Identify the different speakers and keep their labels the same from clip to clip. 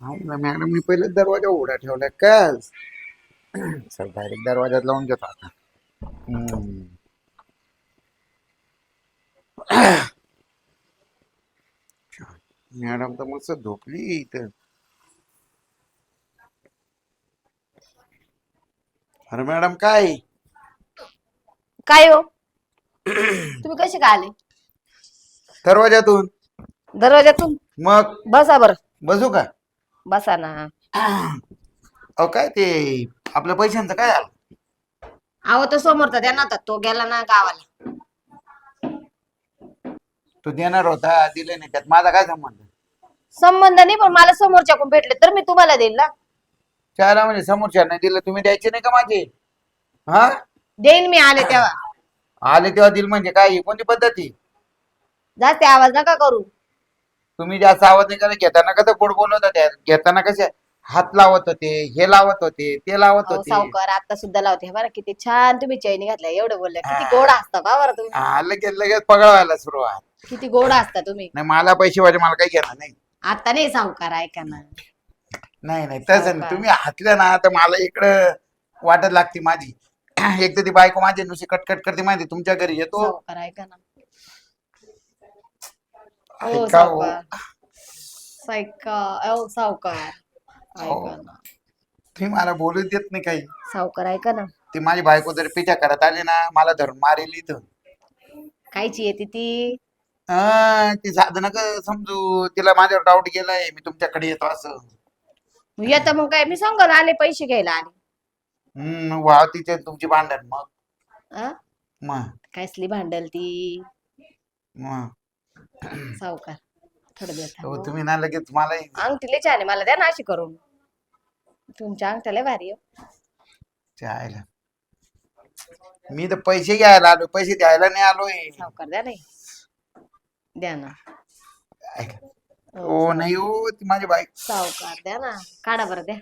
Speaker 1: Madam मी पहिले दरवाजा उघडा ठेवला काल चल डायरेक्ट दरवाजात लावून घेतो आता. मॅडम तर मस्त झोपली इथं. अरे मॅडम काय?
Speaker 2: काय हो? तुम्ही कसे काय आले?
Speaker 1: दरवाजातून.
Speaker 2: दरवाजातून?
Speaker 1: मग?
Speaker 2: बसा बर.
Speaker 1: बसू का?
Speaker 2: बसा ना.
Speaker 1: अहो काय ते आपल्या पैशांचं काय झालं?
Speaker 2: अहो तो समोरचा द्या ना तो गेला ना गावाला.
Speaker 1: तू देणार होता दिले नाही त्यात माझा काय संबंध
Speaker 2: संबंध नाही पण मला समोरच्याकडून भेटले तर मी तुम्हाला देईल ना.
Speaker 1: त्याला म्हणजे समोरच्या दिलं तुम्ही द्यायचे नाही का माझे? हा?
Speaker 2: देईन मी आले तेव्हा.
Speaker 1: आले तेव्हा दिल म्हणजे काय ही कोणती पद्धती
Speaker 2: जास्त आवाज नका करू.
Speaker 1: तुम्ही जास्त आवाज नाही करा घेताना कसं गोड बोलत होत्या घेताना कसे हात लावत होते हे लावत होते ते लावत
Speaker 2: अहो,
Speaker 1: होते.
Speaker 2: सावकार आता सुद्धा लावते. बरं किती छान तुम्ही चैनी घातल्या एवढं बोलल्या किती. गोड असता का बरं तुम्ही?
Speaker 1: हा, लगेच लगेच पगळवायला सुरुवात.
Speaker 2: किती गोड असता तुम्ही.
Speaker 1: नाही मला पैसे पाहिजे मला काही घेणार नाही.
Speaker 2: आता नाही सावकार ऐका ना.
Speaker 1: नाही नाही तसं नाही? तुम्ही हातल्या ना तर मला इकडं वाटत लागते माझी. एक तर ती बायको माझी नुसती कटकट करते माहिती तुमच्या घरी येतो.
Speaker 2: सावकार ऐका ना. हो
Speaker 1: ऐका हो.
Speaker 2: सावकार सायका अहो सावकार
Speaker 1: हो.
Speaker 2: ऐका ना
Speaker 1: तुम्ही मला बोलू देत नाही काही.
Speaker 2: सावकार ऐका ना?
Speaker 1: ती माझी बायको जर पिछा करत आली ना मला धरून मारेल इथं.
Speaker 2: कायची येते ती?
Speaker 1: हा, ती साधं नका समजू. तिला माझ्यावर डाऊट गेलाय मी तुमच्याकडे येतो असं.
Speaker 2: येतं मग काय? मी सांगाल आले पैसे घ्यायला आले.
Speaker 1: हम्म वाव तिचे तुमची भांडण मग.
Speaker 2: अं?
Speaker 1: मग.
Speaker 2: कायसली भांडल ती?
Speaker 1: मग.
Speaker 2: सावकार थोडं देत
Speaker 1: हो, तुम्ही ना लगेच मला
Speaker 2: अंगठी लय छान आहे मला द्या ना अशी करून. तुमच्या अंगठ्या लय भारी आहे.
Speaker 1: जायला मी तर पैसे घ्यायला आलो पैसे द्यायला नाही आलोय
Speaker 2: सावकार द्या नाही. द्या ना.
Speaker 1: ऐका.
Speaker 2: हो,
Speaker 1: हो नाही हो ती माझी बाईक
Speaker 2: सावकार द्या ना. काढा बरं द्या.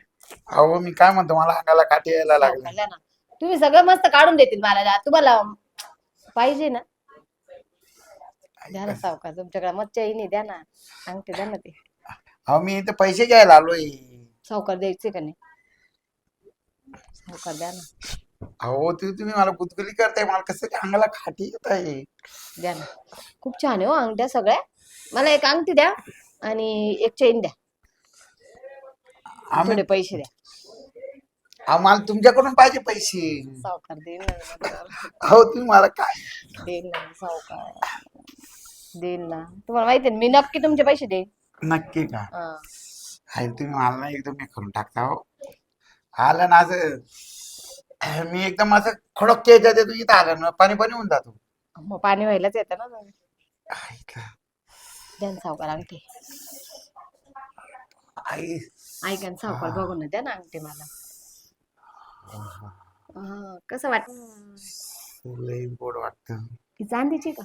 Speaker 1: अहो मी काय म्हणतो मला अंगाला काठी यायला लागले.
Speaker 2: सावकार द्या ना. तुम्ही सगळं मस्त काढून देतील मला. तुम्हाला पाहिजे ना. द्या ना सावकार तुमच्याकडे मच्छा नाही द्या ना. अंगठी द्या ना ते.
Speaker 1: अहो मी इथे पैसे घ्यायला आलोय.
Speaker 2: सावकार द्यायचे का नाही? सावकार द्या ना.
Speaker 1: अहो ते तुम्ही मला गुदगुली करताय मला कसं काय अंगाला खाटी येत आहे
Speaker 2: द्या ना. खूप छान आहे हो अंगठ्या सगळ्या. मला एक अंगठी द्या आणि एक चेन द्या.
Speaker 1: आम्ही
Speaker 2: थोडे पैसे द्या.
Speaker 1: आम्हाला तुमच्याकडून पाहिजे पैसे.
Speaker 2: सावकार देईन ना मी.
Speaker 1: अहो तुम्ही मला काय?
Speaker 2: देईन ना मी सावकार. देईन ना. तुम्हाला माहिती मी नक्की तुमचे पैसे देईन.
Speaker 1: नक्की का
Speaker 2: हा.
Speaker 1: तुम्ही मला ना एकदम हे करून टाकता हो. आलं ना असं मी एकदम असं खडक याच्यात येतो इथं आलं ना पाणी पाणी होऊन जातो.
Speaker 2: मग पाणी व्हायलाच येतं ना.
Speaker 1: ऐका
Speaker 2: द्या ना सावकार अंगठी.
Speaker 1: आई.
Speaker 2: ऐका ना सावकार बघून द्या ना अंगठी मला. हा, कसं वाटत
Speaker 1: लई गोड वाटत.
Speaker 2: ही चांदीची का?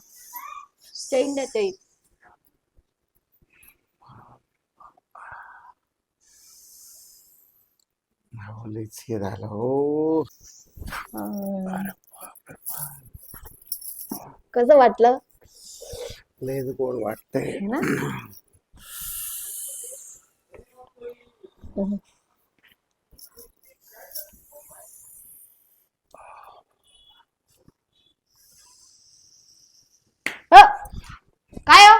Speaker 1: लईच हे झालं हो
Speaker 2: हा. कसं वाटलं?
Speaker 1: लईच गोड वाटतंय.
Speaker 2: ना हम्म. अ, काय हो?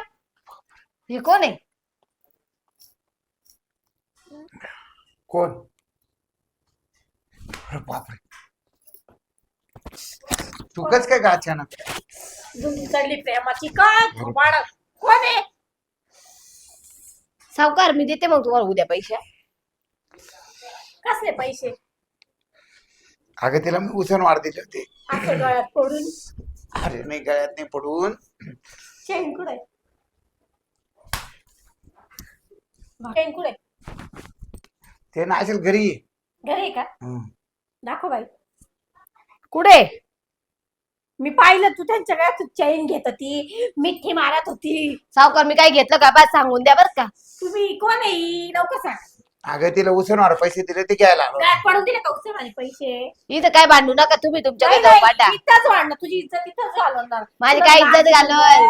Speaker 2: हे कोण आहे?
Speaker 1: कोण? अरे बापरे. तू कस काय का अचानक?
Speaker 3: चढली प्रेमाची काय थोबाड कोण आहे?
Speaker 2: सावकार मी देते मग तुम्हाला उद्या पैसे.
Speaker 3: कसले पैसे?
Speaker 1: अगं तिला मी उसन वाढ दिले होते.
Speaker 3: असं गळ्यात पडून?
Speaker 1: अरे नाही गळ्यात नाही पडून ते ना असेल घरी.
Speaker 3: घरी आहे का?
Speaker 1: हं.
Speaker 3: दाखव बाई.
Speaker 2: कुठे?
Speaker 3: मी पाहिलं तू त्यांच्या गळ्यात चैन घेत होती मिठी मारत होती.
Speaker 2: सावकार मी काय घेतलं का? बस सांगून द्या बरं का.
Speaker 3: तुम्ही कोण आहे? लवकर सांग.
Speaker 1: अगं तिला उसन वाढ पैसे दिले ते घ्यायला
Speaker 3: गळ्यात पडून दिले का उचल माझे पैसे?
Speaker 2: इथं काय भांडू नका तुम्ही तुमच्या
Speaker 3: नाही,
Speaker 2: वाटा
Speaker 3: नाही, इथंच वाढणं तुझी इज्जत इथंच घालवणार.
Speaker 2: माझी काय इज्जत घालवल?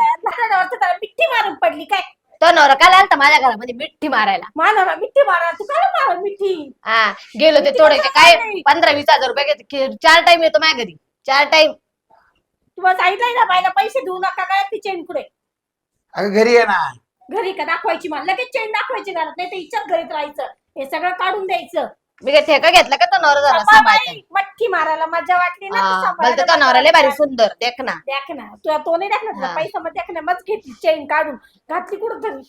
Speaker 3: घालवणार मिठी मारून पडली काय?
Speaker 2: तो नवरा काय आलता माझ्या घरामध्ये मिठी मारायला.
Speaker 3: मारा मिठी मारा तू काय मारा मिठी
Speaker 2: हा गेलो ते तोडायचे काय
Speaker 3: नाही.
Speaker 2: पंधरा वीस हजार रुपये घेते. कि- चार टाइम येतो माझ्या घरी. चार टाइम
Speaker 3: तुम्हाला सांगितलंय ना बायला पैसे देऊ नका काय ती चेन पुढे
Speaker 1: अगं घरी आहे ना.
Speaker 3: घरी का दाखवायची मला? लगेच चेन दाखवायची घरात नाही तर इच्छाच घरीत राहायचं. हे सगळं काढून द्यायचं.
Speaker 2: मी काय ठेका घेतला का तो नवरा सांभाळता
Speaker 3: बाई, मच्छी मारायला मजा वाटली ना
Speaker 2: हा
Speaker 3: सांभाळायला
Speaker 2: तो
Speaker 3: मजा
Speaker 2: भारी
Speaker 3: वाटली.
Speaker 2: सुंदर देख ना.
Speaker 3: देख ना तुला तो नाही तुला
Speaker 2: हा.
Speaker 3: पैसा मग देख ना मग घेतली चेन काढून. घातली कुठं तरी.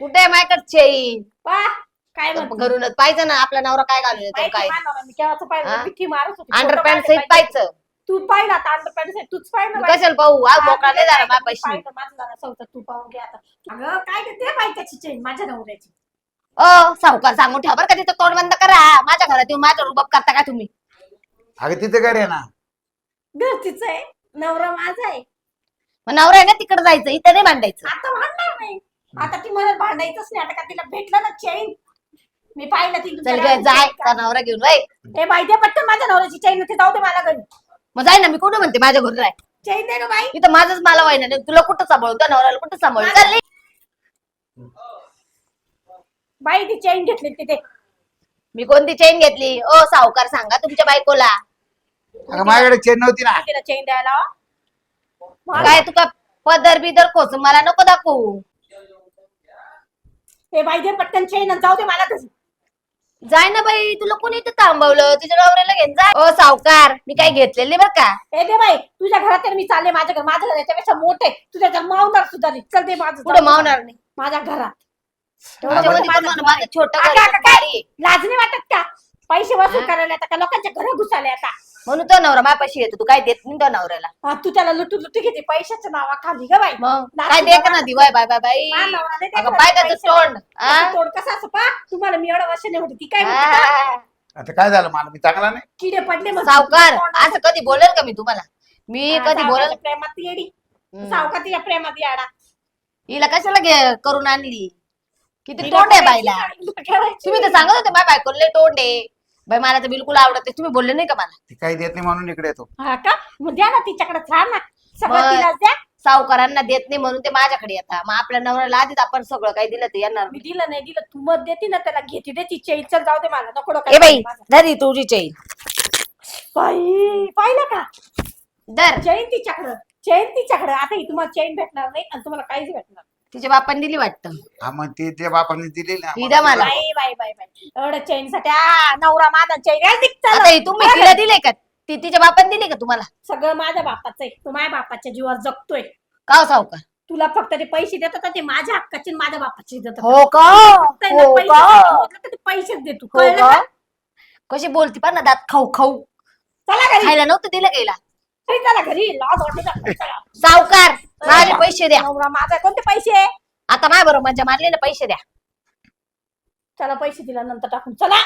Speaker 2: कुठे माझ्याकडे चेन
Speaker 3: पा काय म्हणतो?
Speaker 2: घरूनच पाहिजे ना आपला नवरा काय घालून येतो काय?
Speaker 3: मी केव्हाचं पाहिलं? मारत होती काढले
Speaker 2: सहित
Speaker 3: पाहिजे. तू पाहिला आता अंडर पॅन्ट सहित? तूच पाहिलं बाई.
Speaker 2: कशाला पाहू? आज मोकळा नाही झाला माझ्या पैसे
Speaker 3: पाहिलं, माझं जरा सवतं तू पाहून घे आता. अगं काय ते बाई त्याची चेन माझ्या नवऱ्याची.
Speaker 2: अ सावकार सांगून ठेवा बरं का तिथं तोंड बंद करा. माझ्या घरात येऊन माझ्या रुबाब करता का तुम्ही?
Speaker 1: अगं तिथं घर आहे ना.
Speaker 3: घरचीच आहे. नवरा माझा आहे.
Speaker 2: मग नवरा आहे ना तिकडे जायचं इथं नाही मांडायचं
Speaker 3: आता भांडणार नाही. आता ती मला भांडायचंच नाही. आता का तिला भेटलं ना चेन मी पाहिलं ती
Speaker 2: चल गे जाय त्या नवरा घेऊन बाई
Speaker 3: काढ. ए बाई दे पटकन माझ्या नवऱ्याची चेन ते जाऊ दे मला घरी.
Speaker 2: मग जाय ना मी कुठं म्हणते? माझ्या घरी राय.
Speaker 3: चेन दे ना बाई.
Speaker 2: इथं माझंच मला नाही. तुला कुठं सांभाळू? त्या नवऱ्याला कुठं सांभाळू? चालली
Speaker 3: बाई ती चेन घेतली तिथे.
Speaker 2: मी कोणती चेन घेतली? ओ सावकार सांगा तुमच्या बायकोला.
Speaker 1: अगं माझ्याकडे चेन नव्हती ना.
Speaker 3: तिला चेन द्यायला मला-
Speaker 2: काय तुका पदर बिदर खोच मला नको दाखवू.
Speaker 3: ए बाई दे पटकन चेन आणि जाऊ दे मला घरी.
Speaker 2: जाय ना बाई तुला कोणी इथं थांबवलं? तुझ्या नवऱ्याला घेऊन जाय ओ सावकार मी काय घेतलेली बरं का?
Speaker 3: ए दे बाई तुझ्या घरात तर मी चालले माझ्या घर माझं घर याच्यापेक्षा मोठे तुझ्या घर मावणार सुद्धा नाही. चल दे माझं
Speaker 2: पुढे
Speaker 3: जाऊ दे.
Speaker 2: मावणार नाही.
Speaker 3: माझ्या घरात.
Speaker 2: छोटं घर
Speaker 3: अगं,
Speaker 2: आहे,
Speaker 3: अगं, काय?
Speaker 2: भारी आहे.
Speaker 3: लाज नाही वाटत का? पैसे वसूल
Speaker 2: हा?
Speaker 3: करायला येतात का लोकांच्या घरात घुसायला आता?
Speaker 2: म्हणून तो नवरा माझ्या पैसे येतो. तू काय देत नाही तो नवऱ्याला.
Speaker 3: हा, तू त्याला लुटू लुटू घेते पैशाच्या नावाखाली ग बाई.
Speaker 2: मग? काय दे का
Speaker 3: बाबा.
Speaker 2: ना दिवाय बाय बाय बाई.
Speaker 3: मा नवरा नाही
Speaker 2: अगं
Speaker 3: देत
Speaker 2: पाय
Speaker 3: मला
Speaker 2: त्याचं
Speaker 3: पैसे.
Speaker 2: तोंड.
Speaker 3: त्याचं? तोंड कसं असं पा? तुम्हाला मी एवढं वर्ष नाही होती. ती काय म्हणते का?
Speaker 2: हा.
Speaker 1: आता काय झालं? मला मी चांगला नाही.
Speaker 3: किडे पडले मग
Speaker 2: सावकार असं कधी बोलेल का मी तुम्हाला? मी
Speaker 3: हा,
Speaker 2: कधी बोलेल?
Speaker 3: प्रेमात येडी.
Speaker 2: हम्म.
Speaker 3: सावका तिच्या प्रेमात याडा.
Speaker 2: हिला कशाला घे- करून आणली? किती
Speaker 3: तिला
Speaker 2: तोंड आहे बाईला?
Speaker 3: ना, तिला करायची.
Speaker 2: तुम्ही तर सांगत होते माझ्या बायकोला लय तोंड आहे. बाई मला तर बिलकुल आवडत नाही. तुम्ही बोलले नाही का मला?
Speaker 1: ती काही देत नाही म्हणून इकडे येतो.
Speaker 3: हा का? मग द्या ना तिच्याकडे छान ना. सगळं तिला द्या.
Speaker 2: सावकारांना देत नाही म्हणून ते माझ्याकडे येतात. मग आपल्या नवऱ्याला आधीच आपण सगळं काही दिलं ते येणार
Speaker 3: मी दिलं नाही दिलं. तू मत देते ना त्याला घेते देते. चैन चल जाऊ दे मला. नको
Speaker 2: ए बाई धरी तुझी चैन.
Speaker 3: बाई पाहिलं का?
Speaker 2: धर.
Speaker 3: चैन तिच्याकडं चैन तिच्याकडं. आता ही तुम्हाला चैन भेटणार नाही आणि तुम्हाला काहीच भेटणार.
Speaker 2: तिच्या बापाने दिली वाटतं.
Speaker 1: हा मग ती त्या बापाने दिली ना.
Speaker 2: ही द्या मला.
Speaker 3: बाई बाई बाई बाई. एवढं चैनसाठी आ, नवरा माझा चैन.
Speaker 2: आता ही तुम्ही तिला दिले का? ती तिच्या बापाने दिली का तुम्हाला?
Speaker 3: सगळं माझ्या बापाचं आहे. तू माझ्या बापाच्या जीवावर जगतोय.
Speaker 2: का हो सावकार?
Speaker 3: तुला फक्त ते पैसे देतात ना, ते माझ्या हक्काचे आणि माझ्या बापाचे देतात.
Speaker 2: हो का?
Speaker 3: फक्त आहे ना,
Speaker 2: हो का?
Speaker 3: तर ते पैसेच दे तू
Speaker 2: हो
Speaker 3: कळलं
Speaker 2: का?
Speaker 3: का?
Speaker 2: कशी बोलती पण ना दात खाऊ खाऊ.
Speaker 3: चला घरी.
Speaker 2: खायला नव्हतं दिलं गेला
Speaker 3: घरी.
Speaker 2: सावकार माझे पैसे द्या.
Speaker 3: नवरा माझा कोणते पैसे
Speaker 2: आता माझ्या बरोबर मजा मारली ना पैसे द्या.
Speaker 3: चला पैसे दिला नंतर टाकून. चला.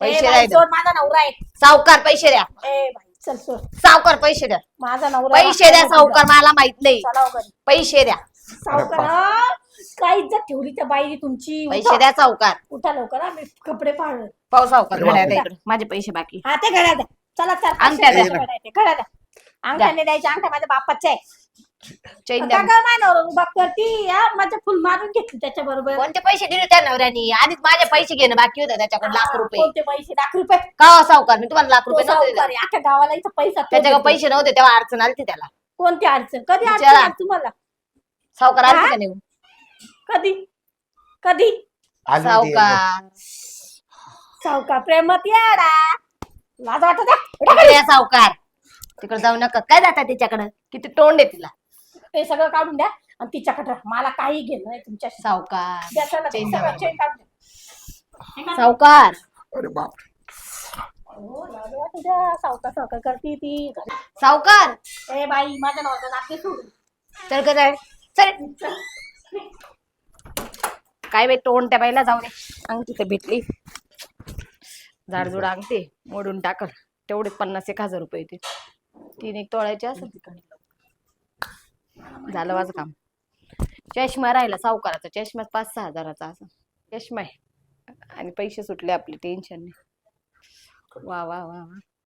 Speaker 2: पैसे
Speaker 3: ए बाई,
Speaker 2: द्यायचे.
Speaker 3: सोड, माझा नवरा आहे.
Speaker 2: सावकार पैसे द्या.
Speaker 3: ए बाई चल सोड.
Speaker 2: सावकार पैसे द्या.
Speaker 3: माझा नवरा
Speaker 2: पैसे द्या सावकार मला माहीत नाही.
Speaker 3: चला हो घरी.
Speaker 2: पैसे द्या.
Speaker 3: सावकार हा. काय इज्जत ठेवली त्या बाईने तुमची?
Speaker 2: पैसे द्या सावकार.
Speaker 3: उठा लवकर हा, मी कपडे पाळले.
Speaker 2: पाहू सावकार
Speaker 1: अरे
Speaker 2: घड्या
Speaker 1: बापरे.
Speaker 2: द्या इकडे. माझे पैसे बाकी
Speaker 3: हा ते घड्या द्या. चला चल
Speaker 1: द्या.
Speaker 3: घड्या द्या घड्या द्या. अंगठ्याने द्यायचे अंगठ्या माझ्या बापाचे आहे
Speaker 2: चैन द्या
Speaker 3: उभा करती हा माझं फुल मारून घेतली त्याच्या बरोबर.
Speaker 2: कोणते पैसे दिले त्या नवऱ्यानी? आधीच माझे पैसे घेणं बाकी होतं त्याच्याकडे लाख रुपये.
Speaker 3: कोणते पैसे? लाख रुपये.
Speaker 2: का सावकार? मी तुम्हाला लाख
Speaker 3: तो
Speaker 2: रुपये नव्हते
Speaker 3: सावकार
Speaker 2: दिले.
Speaker 3: आहे. अख्ख्या गावाला इथं पैसा तो
Speaker 2: त्याच्याकडे
Speaker 3: देतो.
Speaker 2: पैसे नव्हते तेव्हा अडचण आली त्याला.
Speaker 3: कोणती अडचण? कधी अडचण
Speaker 2: विचारा.
Speaker 3: आली तुम्हाला?
Speaker 2: सावकार आले? का
Speaker 3: कधी? कधी?
Speaker 1: आली होती एकदा.
Speaker 2: सावकार.
Speaker 3: सावकार प्रेमात येडा. लाज वाटत आहे?
Speaker 2: इकडे या सावकार. तिकडे जाऊ नका. काय जाता तिच्याकडे? किती तोंड आहे तिला.
Speaker 3: ते सगळं काढून द्या आणि तिच्याकडे राहा. मला काही घेणं नाही तुमच्याशी.
Speaker 2: सावकार.
Speaker 3: द्या चला,
Speaker 2: चैन
Speaker 3: सगळं
Speaker 2: द्या.
Speaker 3: चैन काढून द्या. का?
Speaker 2: सावकार.
Speaker 1: अरे बाप
Speaker 3: हो, करती ती.
Speaker 2: सावकार.
Speaker 3: ए बाई माझ्या नवऱ्याला नाते सोडून.
Speaker 2: चल का जाय. चल. काय बाई तोंड त्या बाईला जाऊ दे. अंगठी तर भेटली. झाडझुड अंगठी मोडून टाकल. तेवढे पन्नास एक हजार रुपये येते तीन एक तोळ्याचे तिकडे झालं माझं काम. चष्मा राहिला सावकाराचा. चष्मा पाच सहा हजाराचा असं. चष्मा आहे. आणि पैसे सुटले आपले टेन्शन नाही. वा वा वा वा.